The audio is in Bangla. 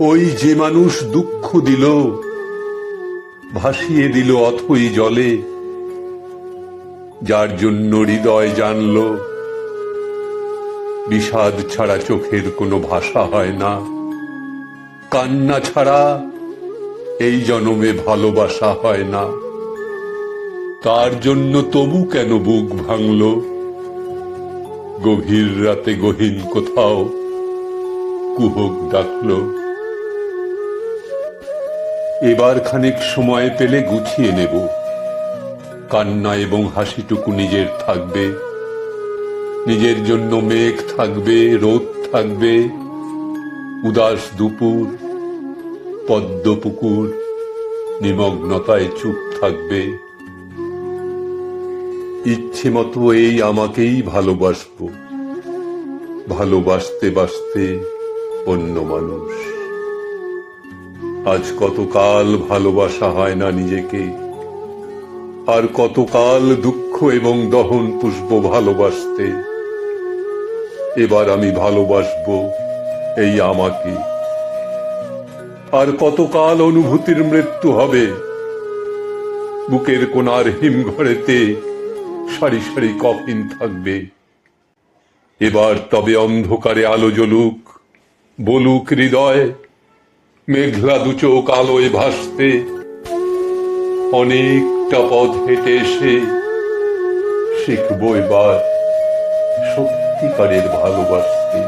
ওই যে মানুষ দুঃখ দিল, ভাসিয়ে দিল অথই জলে, যার জন্য হৃদয় জানল, বিষাদ ছাড়া চোখের কোনো ভাষা হয় না। কান্না ছাড়া এই জনমে ভালোবাসা হয় না। তার জন্য তবু কেন বুক ভাঙল? গভীর রাতে গহীন কোথাও কুহক ডাকলো। এবার খানিক সময় পেলে গুছিয়ে নেব। কান্না এবং হাসিটুকু নিজের থাকবে। নিজের জন্য মেঘ থাকবে, রোদ থাকবে। উদাস দুপুর, পদ্ম পুকুর, নিমগ্নতায় চুপ থাকবে। ইচ্ছে মতো এই আমাকেই ভালোবাসবো। ভালোবাসতে বাসতে অন্য মানুষ। আজ কতকাল ভালোবাসা হয় না নিজেকে। আর কতকাল দুঃখ এবং দহন পুষ্প ভালোবাসতে। এবার আমি ভালোবাসবো এই আমাকে। আর কতকাল অনুভূতির মৃত্যু হবে। বুকের কোনার হিমঘরেতে সারি সারি কফিন থাকবে। এবার তবে অন্ধকারে আলো জ্বলুক, বলুক হৃদয় মেঘলা দু চোখ আলোয় ভাসতে অনেকটা পথ হেঁটে এসে শিখব এবার সত্যিকারের ভালোবাসতে।